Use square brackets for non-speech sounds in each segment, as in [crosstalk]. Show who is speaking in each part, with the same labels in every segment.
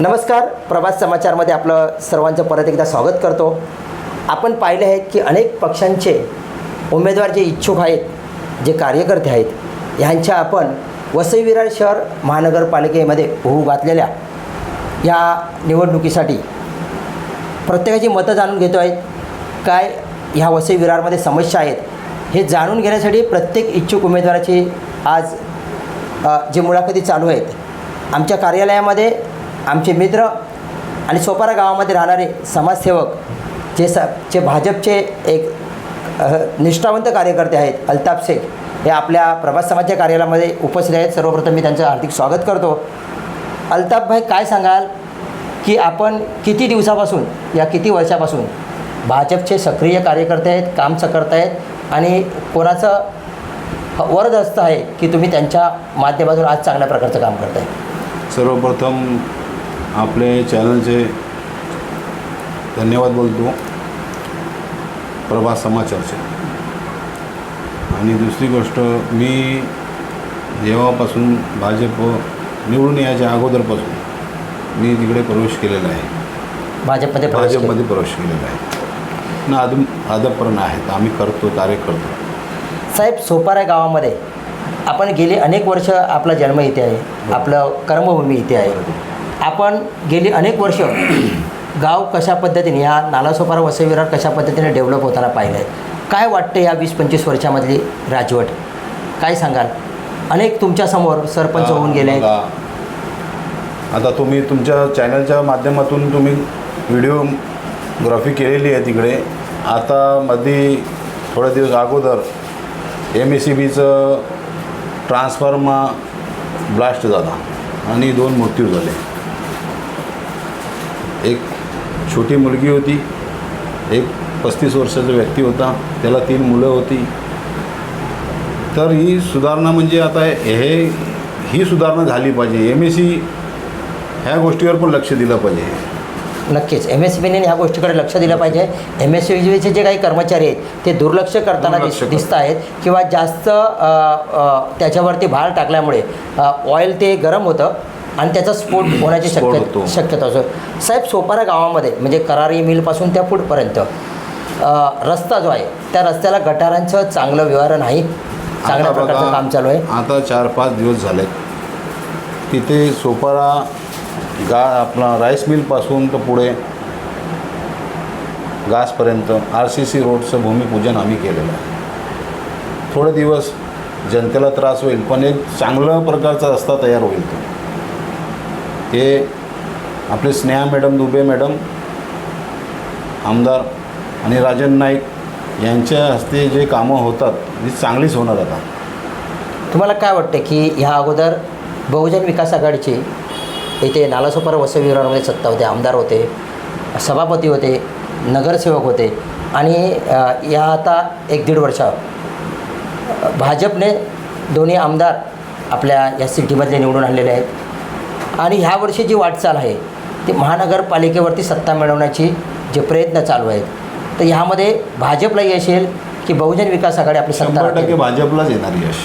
Speaker 1: नमस्कार प्रभात समाचारमध्ये आपलं सर्वांचं परत एकदा स्वागत करतो. आपण पाहिले आहे की अनेक पक्षांचे उमेदवार जे इच्छुक आहेत जे कार्यकर्ते आहेत ह्यांच्या आपण वसई विरार शहर महानगरपालिकेमध्ये होऊ घातलेल्या या निवडणुकीसाठी प्रत्येकाची मतं जाणून घेतो आहे. काय ह्या वसई विरारमध्ये समस्या आहेत हे जाणून घेण्यासाठी प्रत्येक इच्छुक उमेदवाराची आज जे मुलाखती चालू आहेत आमच्या कार्यालयामध्ये आमचे मित्र आणि सोपारा गावामध्ये राहणारे समाजसेवक जे स जे भाजपचे एक निष्ठावंत कार्यकर्ते आहेत अल्ताफ शेख हे आपल्या प्रभास समाजच्या कार्यालयामध्ये उपस्थित आहेत. सर्वप्रथम मी त्यांचं हार्दिक स्वागत करतो. अल्ताफभाई काय सांगाल की आपण किती दिवसापासून या किती वर्षापासून भाजपचे सक्रिय कार्यकर्ते आहेत काम करत आहेत आणि कोणाचं वरदस्त आहे की तुम्ही त्यांच्या माध्यमातून आज चांगल्या प्रकारचं काम करताय?
Speaker 2: सर्वप्रथम आपले चॅनलचे धन्यवाद बोलतो. प्रभात समाचारचे. आणि दुसरी गोष्ट मी जेव्हापासून भाजप निवडून यायच्या अगोदरपासून मी तिकडे प्रवेश केलेला आहे.
Speaker 1: भाजपमध्ये.
Speaker 2: भाजपमध्ये प्रवेश केलेला आहे. ना अदम अदबपर्ण आहेत. आम्ही करतो कार्य करतो.
Speaker 1: साहेब सोपारा गावामध्ये आपण गेली अनेक वर्ष आपला जन्म इथे आहे. आपलं कर्मभूमी इथे आहे. आपण गेली अनेक वर्ष गाव कशा पद्धतीने या नालासोपारा वसई विरार कशा पद्धतीने डेव्हलप होताना पाहिलं आहे काय वाटतं या वीस पंचवीस वर्षामधली राजवट? काय सांगाल? अनेक तुमच्यासमोर सरपंच होऊन गेले.
Speaker 2: आता तुम्ही तुमच्या चॅनलच्या माध्यमातून तुम्ही व्हिडिओग्राफी केलेली आहे तिकडे. आता मध्ये थोड्या दिवस अगोदर एम एस सी बीचं ट्रान्सफॉर्मा ब्लास्ट झाला आणि दोन मृत्यू झाले एक छोटी मुलगी होती. एक पस्तीस वर्षाचा व्यक्ती होता. त्याला तीन मुलं होती. तर ही सुधारणा म्हणजे आता हे ही सुधारणा झाली पाहिजे. एम एस सी ह्या गोष्टीवर पण लक्ष दिलं पाहिजे.
Speaker 1: नक्कीच. एम एस बीने ह्या गोष्टीकडे लक्ष दिलं पाहिजे. एम एस बीचे जे काही कर्मचारी आहेत ते दुर्लक्ष करताना दिस. दिसत आहेत किंवा जास्त त्याच्यावरती भार टाकल्यामुळे ऑइल ते गरम होतं. आणि त्याचा स्फोट [clears throat] होण्याची शक्यता
Speaker 2: होतो.
Speaker 1: शक्यता असो. साहेब सोपारा गावामध्ये म्हणजे करारी मिलपासून त्या पुढपर्यंत रस्ता जो आहे त्या रस्त्याला गटारांचं चांगलं व्यवहार नाही. चांगल्या प्रकारचं काम चालू आहे.
Speaker 2: आता चार पाच दिवस झालेत तिथे सोपारा गा आपला राईस मिलपासून तर पुढे गासपर्यंत आर सी सी रोडचं भूमिपूजन आम्ही केलेलं आहे. थोडे दिवस जनतेला त्रास होईल पण एक चांगल्या प्रकारचा रस्ता तयार होईल तो. हे आपले स्नेहा मॅडम दुबे मॅडम आमदार आणि राजन नाईक यांच्या हस्ते जे कामं होतात ती चांगलीच होणार आता.
Speaker 1: तुम्हाला काय वाटतं की ह्या अगोदर बहुजन विकास आघाडीची इथे नालासोपार वसई विरारमध्ये सत्ता होते आमदार होते सभापती होते नगरसेवक होते आणि या आता एक दीड वर्ष भाजपने दोन्ही आमदार आपल्या या सिटीमधले निवडून आणलेले आहेत. आणि ह्या वर्षी जी वाटचाल आहे ती महानगरपालिकेवरती सत्ता मिळवण्याची जे प्रयत्न चालू आहेत तर ह्यामध्ये भाजपला यश येईल की बहुजन विकास आघाडी आपली सत्ता
Speaker 2: शंभर टक्के? भाजपलाच येणार यश.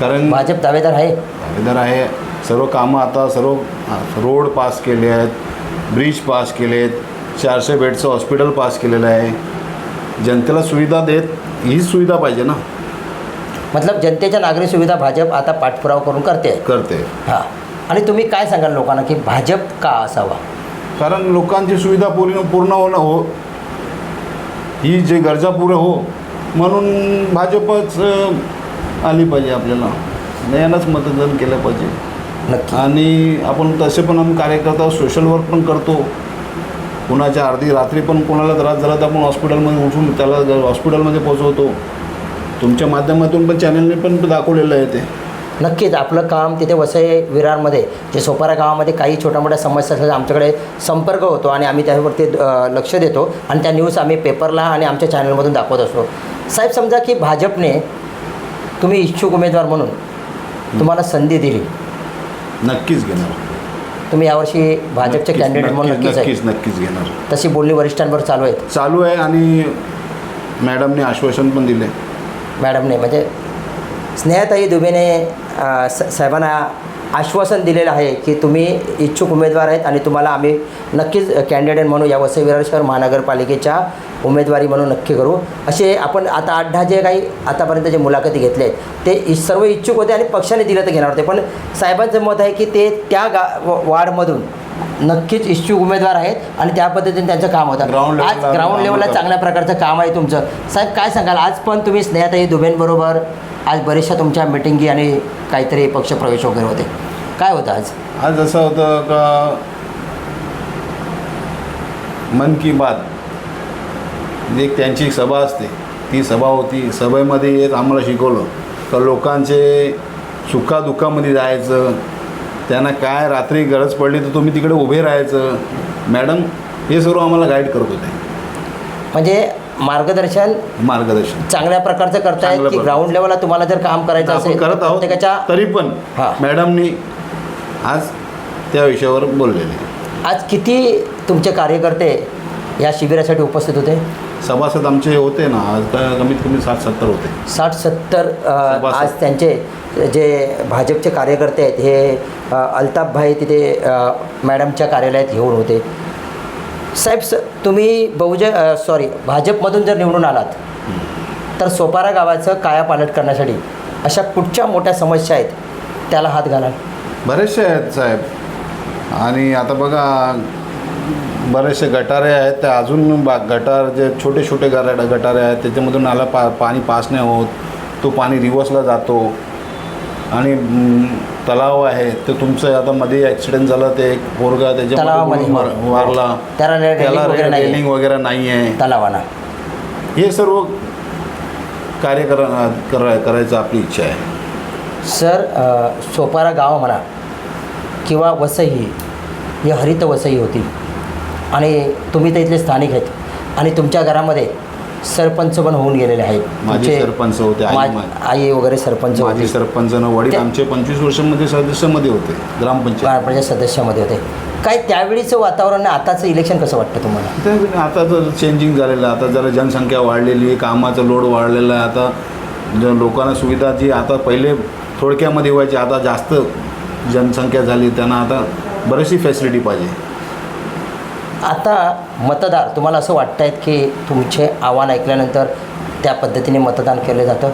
Speaker 2: कारण
Speaker 1: भाजप दावेदार आहे.
Speaker 2: दावेदार आहे. सर्व कामं आता सर्व रोड पास केले आहेत ब्रिज पास केले आहेत चारशे बेडचं हॉस्पिटल पास केलेलं आहे. जनतेला सुविधा देत हीच सुविधा पाहिजे ना.
Speaker 1: मतलब जनतेच्या नागरी सुविधा भाजप आता पाठपुरावा करून करते.
Speaker 2: करते.
Speaker 1: हां. आणि तुम्ही काय सांगाल लोकांना की भाजप का असावा?
Speaker 2: कारण लोकांची सुविधा पूर्ण पूर्ण होणं हो. ही जे गरजा पुरं हो म्हणून भाजपच आली पाहिजे आपल्याला. नयानंच मतदान केलं पाहिजे. आणि आपण तसे पण आम्ही कार्यकर्ता सोशल वर्क पण करतो. कुणाच्या अर्धी रात्री पण कोणाला त्रास झाला तर आपण हॉस्पिटलमध्ये उठून त्याला हॉस्पिटलमध्ये पोचवतो तुमच्या माध्यमातून पण चॅनलने पण दाखवलेलं आहे ते.
Speaker 1: नक्कीच आपलं काम तिथे वसई विरारमध्ये जे सोपारा गावामध्ये काही छोट्या मोठ्या समस्या असल्या आमच्याकडे संपर्क होतो आणि आम्ही त्यावरती लक्ष देतो आणि त्या न्यूज आम्ही पेपरला आणि आमच्या चॅनलमधून दाखवत असतो. साहेब समजा की भाजपने तुम्ही इच्छुक उमेदवार म्हणून तुम्हाला संधी दिली.
Speaker 2: नक्कीच घेणार.
Speaker 1: तुम्ही यावर्षी भाजपचे कॅन्डिडेट म्हणून
Speaker 2: नक्कीच
Speaker 1: नक्कीच आहे.
Speaker 2: नक्कीच घेणार.
Speaker 1: तशी बोलणी वरिष्ठांवर चालू आहेत.
Speaker 2: चालू आहे आणि मॅडमने आश्वासन पण दिले.
Speaker 1: मॅडमने म्हणजे स्नेहताई दुबेने स साहेबांना आश्वासन दिलेलं आहे की तुम्ही इच्छुक उमेदवार आहेत आणि तुम्हाला आम्ही नक्कीच कॅन्डिडेट म्हणून या वसई विरार शहर महानगरपालिकेच्या उमेदवारी म्हणून नक्की करू. असे आपण आता आठ दहा जे काही आतापर्यंत जे मुलाखती घेतले आहेत ते इ- सर्व इच्छुक होते आणि पक्षाने दिलं तर घेणार होते. पण साहेबांचं मत आहे की ते त्या गा वार्डमधून नक्कीच इच्छुक उमेदवार आहेत आणि त्या पद्धतीने त्यांचं काम होतं. आज ग्राउंड लेवलला. चांगल्या प्रकारचं काम आहे तुमचं. साहेब काय सांगाल? आज पण तुम्ही स्नेहाताई दुबेंबरोबर आज बऱ्याचशा तुमच्या मिटिंगी आणि काहीतरी पक्षप्रवेश वगैरे होते. काय होतं आज?
Speaker 2: आज असं होतं का मन की बात एक त्यांची सभा असते. ती सभा होती. सभेमध्ये एक आम्हाला शिकवलं का लोकांचे सुखादुःखामध्ये जायचं त्यांना काय रात्री गरज पडली तर तुम्ही तिकडे उभे राहायचं. मॅडम हे सर्व आम्हाला गाईड करत होते.
Speaker 1: म्हणजे मार्गदर्शन
Speaker 2: मार्गदर्शन
Speaker 1: चांगल्या प्रकारचं करतायत
Speaker 2: चांगल्या
Speaker 1: की
Speaker 2: प्रकारचं.
Speaker 1: ग्राउंड लेवलला तुम्हाला जर काम करायचं
Speaker 2: आपण
Speaker 1: असेल
Speaker 2: करत आहोत
Speaker 1: प्रत्येकाच्या
Speaker 2: तरी पण
Speaker 1: हां.
Speaker 2: मॅडमनी आज त्या विषयावर बोललेले
Speaker 1: आज किती तुमचे कार्यकर्ते या शिबिरासाठी उपस्थित होते
Speaker 2: सभासद आमचे होते ना आज काय कमीत कमी साठ सत्तर होते
Speaker 1: साठ सत्तर
Speaker 2: सभासद.
Speaker 1: आज त्यांचे जे भाजपचे कार्यकर्ते आहेत हे अ, अल्ताफभाई तिथे अ, मॅडमच्या कार्यालयात घेऊन होते साहेब स तुम्ही बहुजन सॉरी भाजपमधून जर निवडून आलात तर सोपारा गावाचं कायापालट करण्यासाठी अशा कुठच्या मोठ्या समस्या आहेत त्याला हात घालाल
Speaker 2: बरेचसे आहेत साहेब. आणि आता बघा बरेचसे गटारे आहेत ते अजून बा गटार जे छोटे छोटे गटारे आहेत त्याच्यामधून नाला पा पाणी पास नाही होत तो पाणी रिवर्सला जातो. आणि तलाव आहे ते तुमचं आता मध्ये ॲक्सिडेंट झालं ते एक पोरगा त्याच्यामध्ये
Speaker 1: तलावामध्ये
Speaker 2: बुडून मार- वारला
Speaker 1: त्याला रेलिंग वगैरे नाहीये.
Speaker 2: रेलिंग वगैरे नाही आहे
Speaker 1: तलावाना
Speaker 2: हे सर्व कार्य करा करा करायचं आपली इच्छा आहे.
Speaker 1: सर अ, सोपारा गाव म्हणा किंवा वसई ही हरित वसई होती. आणि तुम्ही तर इथले स्थानिक आहेत. आणि तुमच्या घरामध्ये सरपंच पण होऊन गेलेले आहेत.
Speaker 2: माझे
Speaker 1: तुमचे
Speaker 2: सरपंच होते आई
Speaker 1: मा-
Speaker 2: मा-
Speaker 1: आई वगैरे सरपंच होते.
Speaker 2: सरपंच न वडील आमचे पंचवीस वर्षामध्ये सदस्यामध्ये होते ग्रामपंचायत.
Speaker 1: ग्रामपंचायत सदस्यामध्ये होते. काय त्यावेळीचं वातावरण आणि आताचं इलेक्शन कसं वाटतं तुम्हाला?
Speaker 2: ते आता तर चेंजिंग झालेलं आहे. आता जरा जनसंख्या वाढलेली आहे कामाचं लोड वाढलेलं आहे. आता ज लोकांना सुविधा जी आता पहिले थोडक्यामध्ये व्हायची आता जास्त जनसंख्या झाली त्यांना आता बरीचशी फॅसिलिटी पाहिजे.
Speaker 1: आता मतदार तुम्हाला असं वाटत आहेत की तुमचे आव्हान ऐकल्यानंतर त्या पद्धतीने मतदान केलं जातं?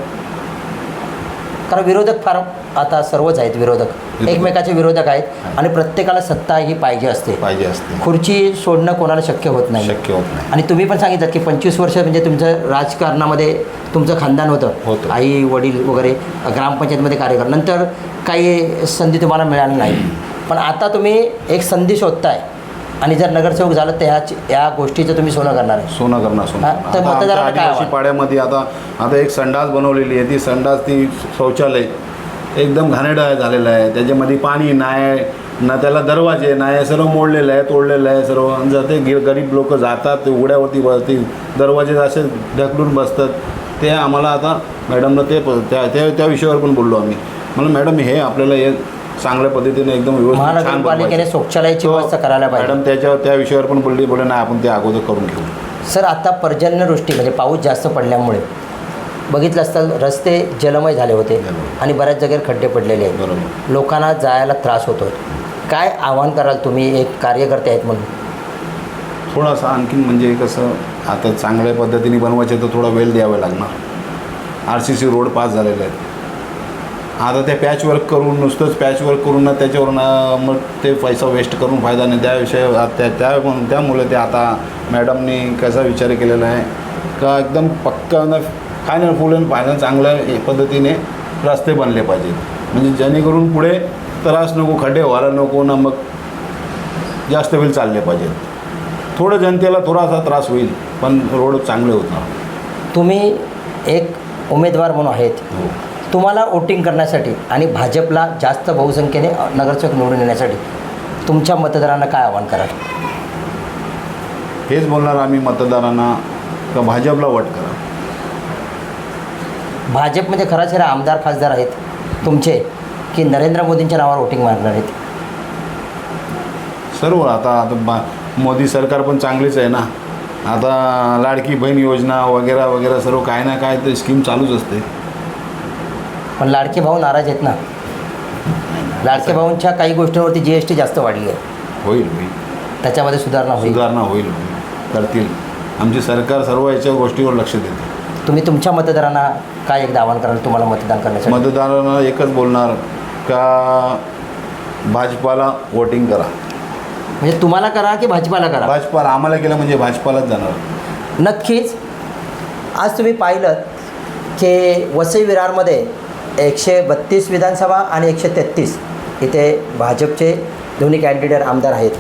Speaker 1: कारण विरोधक फार आता सर्वच आहेत विरोधक. एकमेकाचे विरोधक आहेत आणि प्रत्येकाला सत्ता ही पाहिजे असते.
Speaker 2: पाहिजे असते.
Speaker 1: खुर्ची सोडणं कोणाला शक्य होत नाही.
Speaker 2: शक्य होत नाही.
Speaker 1: आणि तुम्ही पण सांगितलं की पंचवीस वर्ष म्हणजे तुमचं राजकारणामध्ये तुमचं खानदान होतं.
Speaker 2: होतं.
Speaker 1: आई वडील वगैरे ग्रामपंचायतमध्ये कार्य कर नंतर काही संधी तुम्हाला मिळाली नाही. पण आता तुम्ही एक संधी शोधताय. आणि जर नगरसेवक झालं तर ह्याच या गोष्टीचं तुम्ही सोनं करणार आहे.
Speaker 2: सोनं करणार सोनं
Speaker 1: हा,
Speaker 2: करणार.
Speaker 1: तर
Speaker 2: आता
Speaker 1: मतदाराला
Speaker 2: आमच्या
Speaker 1: काय
Speaker 2: आदिवासी
Speaker 1: आव्हान?
Speaker 2: पाड्यामध्ये आता आता एक संडास बनवलेली आहे. ती संडास ती शौचालय एकदम घाणेरडं झालेलं आहे. त्याच्यामध्ये पाणी नाही ना त्याला दरवाजे नाही सर्व मोडलेलं आहे तोडलेलं आहे सर्व. आणि जर ते गे- गरीब लोक जातात ते उघड्यावरती वरती दरवाजे असे ढकलून बसतात. ते आम्हाला आता मॅडमनं ते प- त्या त्या त्या विषयावर पण बोललो आम्ही. म्हणून मॅडम हे आपल्याला हे चांगल्या पद्धतीने एकदम व्यवस्थित छान
Speaker 1: महानगरपालिकेने
Speaker 2: बनवायचं.
Speaker 1: शौचालयाची
Speaker 2: तो
Speaker 1: व्यवस्था करायला पाहिजे.
Speaker 2: मॅडम त्याच्यावर त्या विषयावर पण बोलली बोले नाही आपण ते अगोदर करून घेऊ.
Speaker 1: सर आता पर्जन्यवृष्टी म्हणजे पाऊस जास्त पडल्यामुळे बघितलं असतं रस्ते जलमय झाले होते
Speaker 2: जलमय.
Speaker 1: आणि बऱ्याच जागेवर खड्डे पडलेले आहेत.
Speaker 2: बरोबर.
Speaker 1: लोकांना जायला त्रास होतो काय आव्हान कराल तुम्ही? एक कार्यकर्ते आहेत म्हणून.
Speaker 2: थोडासा आणखीन म्हणजे कसं आता चांगल्या पद्धतीने बनवायचे तर थोडा वेळ द्यावा लागणार. R C C road pass झालेले आहेत. आता ते पॅच वर्क करून नुसतंच पॅच वर्क करून ना त्याच्यावरून मग ते पैसा वेस्ट करून फायदा नाही. त्याविषयी त्या त्या त्यामुळे ते आता मॅडमनी कसा विचार केलेला आहे. का एकदम पक्का ना फायनल फुल अँड फायनल चांगल्या हे पद्धतीने रस्ते बनले पाहिजेत. म्हणजे जेणेकरून पुढे त्रास नको खड्डे व्हायला नको ना मग जास्त वेळ चालले पाहिजेत. थोडं जनतेला थोडासा त्रास होईल पण रोड चांगले होणार
Speaker 1: तुम्ही एक उमेदवार म्हणून आहेत.
Speaker 2: हो.
Speaker 1: तुम्हाला वोटिंग करण्यासाठी आणि भाजपला जास्त बहुसंख्येने नगरसेवक निवडून येण्यासाठी तुमच्या मतदारांना काय आव्हान कराल?
Speaker 2: हेच बोलणार आम्ही मतदारांना का भाजपला वट करा?
Speaker 1: भाजपमध्ये खराच खरे आमदार खासदार आहेत तुमचे की नरेंद्र मोदींच्या नावावर वोटिंग मारणार आहेत?
Speaker 2: सर्व आता आता बा मोदी सरकार पण चांगलीच आहे ना. आता लाडकी बहीण योजना वगैरे वगैरे सर्व काय ना काय ते स्कीम चालूच असते.
Speaker 1: पण लाडके भाऊ नाराज आहेत ना. लाडक्या भाऊंच्या काही गोष्टींवरती जी एस टी जास्त वाढली आहे.
Speaker 2: होईल होईल.
Speaker 1: त्याच्यामध्ये सुधारणा होईल.
Speaker 2: सुधारणा होईल होईल. करतील. आमची सरकार सर्व याच्या गोष्टीवर लक्ष देते.
Speaker 1: तुम्ही तुमच्या मतदारांना काय एकदा आवाहन कराल तुम्हाला मतदान करण्यासाठी?
Speaker 2: मतदारांना एकच बोलणार का भाजपाला वोटिंग करा?
Speaker 1: म्हणजे तुम्हाला करा की भाजपाला करा?
Speaker 2: भाजपाला आम्हाला केलं म्हणजे भाजपालाच जाणार.
Speaker 1: नक्कीच. आज तुम्ही पाहिलं की वसई विरारमध्ये एकशे बत्तीस विधानसभा आणि एकशे तेहतीस इथे भाजपचे दोन्ही कॅन्डिडेट आमदार आहेत.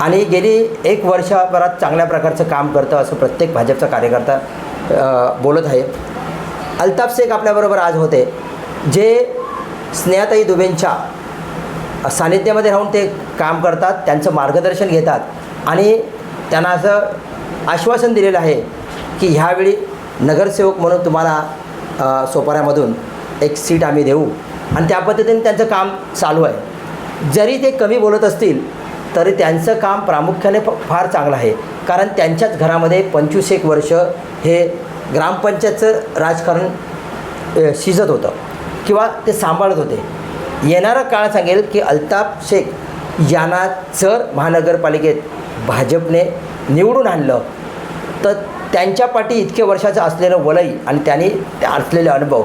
Speaker 1: आणि गेली एक वर्षभरात चांगल्या प्रकारचं काम करतं असं प्रत्येक भाजपचा कार्यकर्ता बोलत आहे. अल्ताफ शेख आपल्याबरोबर आज होते. जे स्नेहाताई दुबेंच्या सानिध्यामध्ये राहून ते काम करतात त्यांचं मार्गदर्शन घेतात आणि त्यांना असं आश्वासन दिलेलं आहे की ह्यावेळी नगरसेवक म्हणून तुम्हाला सोपाऱ्यामधून एक सीट आम्ही देऊ. आणि त्या पद्धतीने त्यांचं काम चालू आहे. जरी ते कमी बोलत असतील तरी त्यांचं काम प्रामुख्याने फ फार चांगलं आहे. कारण त्यांच्याच घरामध्ये पंचवीस एक वर्ष हे ग्रामपंचायतचं राजकारण शिजत होतं. किंवा ते सांभाळत होते. येणारा काळ सांगेल की अल्ताफ शेख यांना जर महानगरपालिकेत भाजपने निवडून आणलं तर त्यांच्या पाठी इतके वर्षाचं असलेलं वलय आणि त्यांनी असलेले अनुभव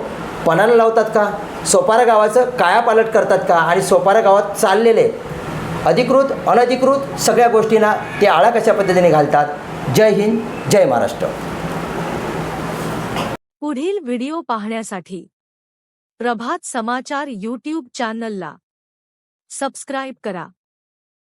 Speaker 1: पणाला लावतात का? सोपारा गावाचं कायापालट करतात का? आणि सोपारा गावात चाललेले अधिकृत अनधिकृत सगळ्या गोष्टींना ते आळा कशा पद्धतीने घालतात? जय हिंद जय महाराष्ट्र.
Speaker 3: पुढील व्हिडिओ पाहण्यासाठी प्रभात समाचार यूट्यूब चॅनलला सबस्क्राईब करा.